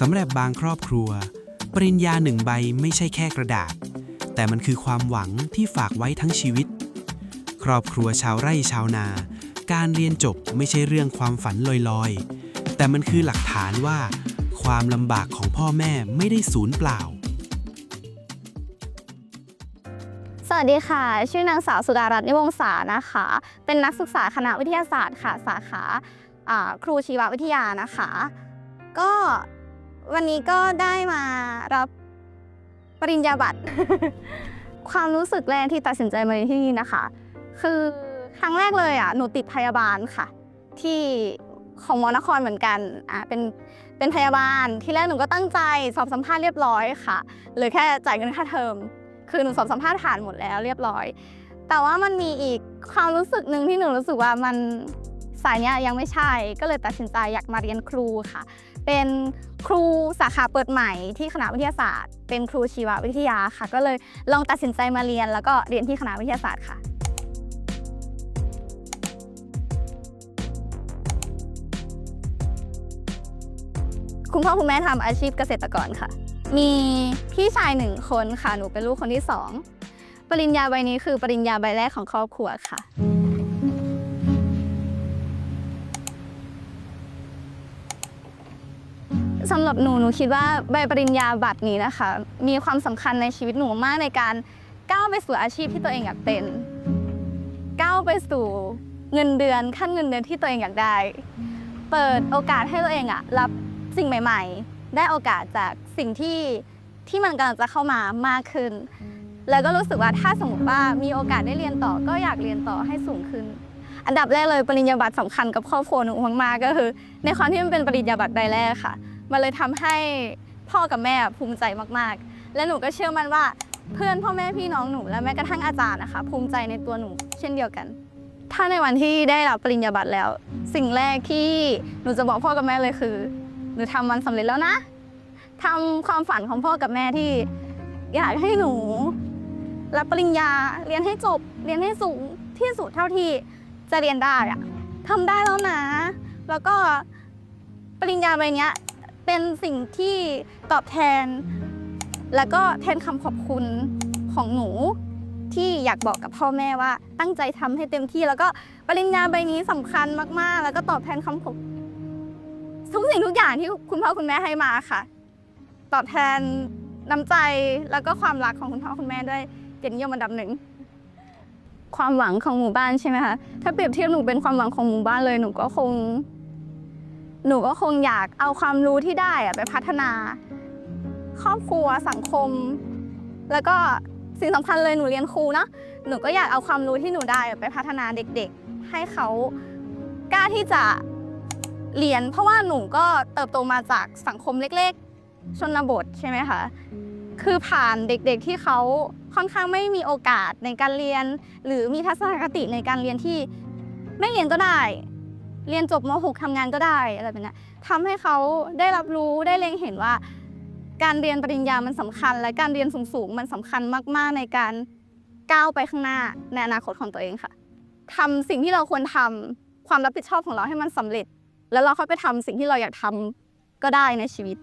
สำหรับบางครอบครัว ปริญญาหนึ่งใบไม่ใช่แค่กระดาษ แต่มันคือความหวังที่ฝากไว้ทั้งชีวิต ครอบครัวชาวไร่ชาวนา การเรียนจบไม่ใช่เรื่องความฝันลอยๆ แต่มันคือหลักฐานว่า ความลำบากของพ่อแม่ไม่ได้สูญเปล่า สวัสดีค่ะ ชื่อนางสาวสุดารัตน์นิวงศานะคะ เป็นนักศึกษาคณะวิทยาศาสตร์ค่ะ สาขาอ่าครูชีววิทยานะคะ ก็ วันนี้ก็ได้มารับปริญญาบัตร ความรู้สึกแรกที่ตัดสินใจมาเรียนที่นี่นะคะ คือครั้งแรกเลยอะหนูติดพยาบาลค่ะ ที่ของมอนครเหมือนกันอะเป็นเป็นพยาบาลที่แรกหนูก็ตั้งใจสอบสัมภาษณ์เรียบร้อยค่ะเหลยแค่จ่ายเงินค่าเทอม คือหนูสอบสัมภาษณ์ผ่านหมดแล้วเรียบร้อย แต่ว่ามันมีอีกความรู้สึกหนึ่งที่หนูรู้สึกว่ามัน สายเนี้ยยังไม่ใช่ ก็เลยตัดสินใจอยากมาเรียนครูค่ะ เป็นครูสาขาเปิดใหม่ที่คณะวิทยาศาสตร์ เป็นครูชีววิทยาค่ะ ก็เลยลองตัดสินใจมาเรียน แล้วก็เรียนที่คณะวิทยาศาสตร์ค่ะ คุณพ่อคุณแม่ทำอาชีพเกษตรกรค่ะ มีพี่ชายหนึ่งคนค่ะ หนูเป็นลูกคนที่สองปริญญาใบนี้คือปริญญาใบแรกของครอบครัวค่ะ สำหรับหนูหนูคิดว่าใบปริญญาบัตรนี้นะคะ มีความสำคัญในชีวิตหนูมากในการก้าวไปสู่อาชีพที่ตัวเองอยากเป็น ก้าวไปสู่เงินเดือนขั้นเงินเดือนที่ตัวเองอยากได้ เปิดโอกาสให้ตัวเองอะรับสิ่งใหม่ ๆ ได้โอกาสจากสิ่งที่ที่มันกำลังจะเข้ามามากขึ้น แล้วก็รู้สึกว่าถ้าสมมติว่ามีโอกาสได้เรียนต่อก็อยากเรียนต่อให้สูงขึ้น อันดับแรกเลยปริญญาบัตรสำคัญกับครอบครัวหนูมากๆก็คือ ในความที่มันเป็นปริญญาบัตรใบแรกค่ะ มันเลยทำให้พ่อกับแม่ภูมิใจมากๆ และหนูก็เชื่อมั่นว่าเพื่อนพ่อแม่พี่น้องหนูและแม้กระทั่งอาจารย์นะคะ ภูมิใจในตัวหนูเช่นเดียวกัน ถ้าในวันที่ได้รับปริญญาบัตรแล้ว สิ่งแรกที่หนูจะบอกพ่อกับแม่เลยคือ หนูทำมันสำเร็จแล้วนะทำความฝันของพ่อกับแม่ที่อยากให้หนู รับปริญญาเรียนให้จบ เรียนให้สูงที่สุดเท่าที่จะเรียนได้อะทำได้แล้วนะ แล้วก็ปริญญาใบเนี้ย เป็นสิ่งที่ตอบแทน แล้วก็แทนคำขอบคุณของหนูที่อยากบอกกับพ่อแม่ว่า ตั้งใจทำให้เต็มที่ แล้วก็ปริญญาใบนี้สำคัญมากๆ แล้วก็ตอบแทนคำขอบทุกสิ่งทุกอย่างที่คุณพ่อคุณแม่ให้มาค่ะ ตอบแทนน้ำใจแล้วก็ความรักของคุณพ่อคุณแม่ด้วยเกียรตินิยมอันดับหนึ่งความหวังของหมู่บ้านใช่ไหมคะถ้าเปรียบเทียบหนูเป็นความหวังของหมู่บ้านเลยหนูก็คง หนูก็คงอยากเอาความรู้ที่ได้อะไปพัฒนา ครอบครัวสังคม แล้วก็สิ่งสำคัญเลยหนูเรียนครูเนะหนูก็อยากเอาความรู้ที่หนูได้ไปพัฒนาเด็กๆ ให้เขากล้าที่จะเรียน เพราะว่าหนูก็เติบโตมาจากสังคมเล็กๆ ชนบทใช่ไหมคะคือผ่านเด็กๆที่เขาค่อนข้างไม่มีโอกาสในการเรียน หรือมีทัศนคติในการเรียนที่ไม่เรียนก็ได้ เรียนจบม .6 ทำงานก็ได้อะไรแบบเนี้ยทำให้เขาได้รับรู้ได้เล็งเห็นว่า การเรียนปริญญามันสำคัญ และการเรียนสูงๆมันสำคัญมากๆในการก้าวไปข้างหน้าในอนาคตของตัวเองค่ะทำสิ่งที่เราควรทำความรับผิดชอบของเราให้มันสำเร็จ แล้วเราค่อยไปทำสิ่งที่เราอยากทำก็ได้ในชีวิต